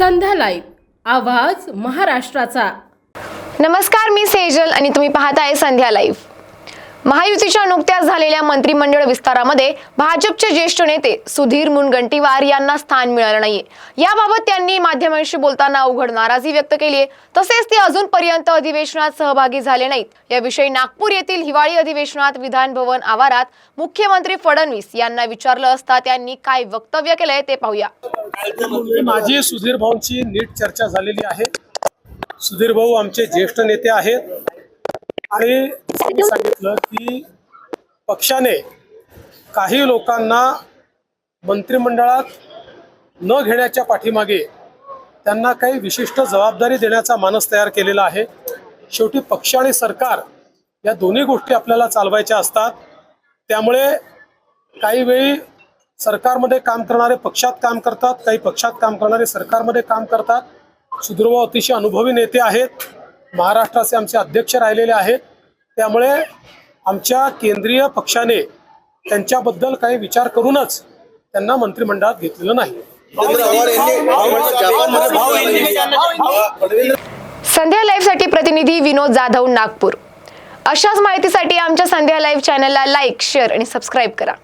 संध्या live आवाज महाराष्ट्राचा. नमस्कार मी सेजल आणि तुम्ही पाहताय संध्या लाईव्ह. महायुतीच्या नुकत्याच झालेल्या मंत्रिमंडळ विस्तारामध्ये भाजपचे ज्येष्ठ नेते सुधीर मुनगंटीवार यांना स्थान मिळालं नाहीये. याबाबत त्यांनी माध्यमांशी बोलताना उघड नाराजी व्यक्त केली आहे. तसेच ते अजूनपर्यंत अधिवेशनात सहभागी झाले नाहीत. याविषयी नागपूर येथील हिवाळी अधिवेशनात विधान भवन आवारात मुख्यमंत्री फडणवीस यांना विचारलं असता त्यांनी काय वक्तव्य केलंय ते पाहूया. माझी सुधीर भाऊंची नीट चर्चा झालेली आहे. सुधीर भाऊ आमचे ज्येष्ठ नेते आहेत. आणि मी सांगितलं की पक्षाने काही लोकांना मंत्रिमंडळात न घेण्याच्या पाठीमागे त्यांना काही विशिष्ट जबाबदारी देण्याचा मानस तयार केलेला आहे. शेवटी पक्ष आणि सरकार या दोन्ही गोष्टी आपल्याला चालवायच्या असतात. त्यामुळे काही वेळी सरकारमध्ये काम करणारे पक्षात काम करतात काही पक्षात काम करणारे सरकारमध्ये काम करतात. सुधीरभाऊ अतिशय अनुभवी नेते आहेत. महाराष्ट्राचे आमचे अध्यक्ष राहिलेले आहेत. त्यामुळे आमच्या केंद्रीय पक्षाने त्यांच्याबद्दल काही विचार करूनच त्यांना मंत्रिमंडळात घेतलेलं नाही. संध्या लाईव्हसाठी प्रतिनिधी विनोद जाधव नागपूर. अशाच माहितीसाठी आमच्या संध्या लाईव्ह चॅनलला लाईक शेअर आणि सबस्क्राईब करा.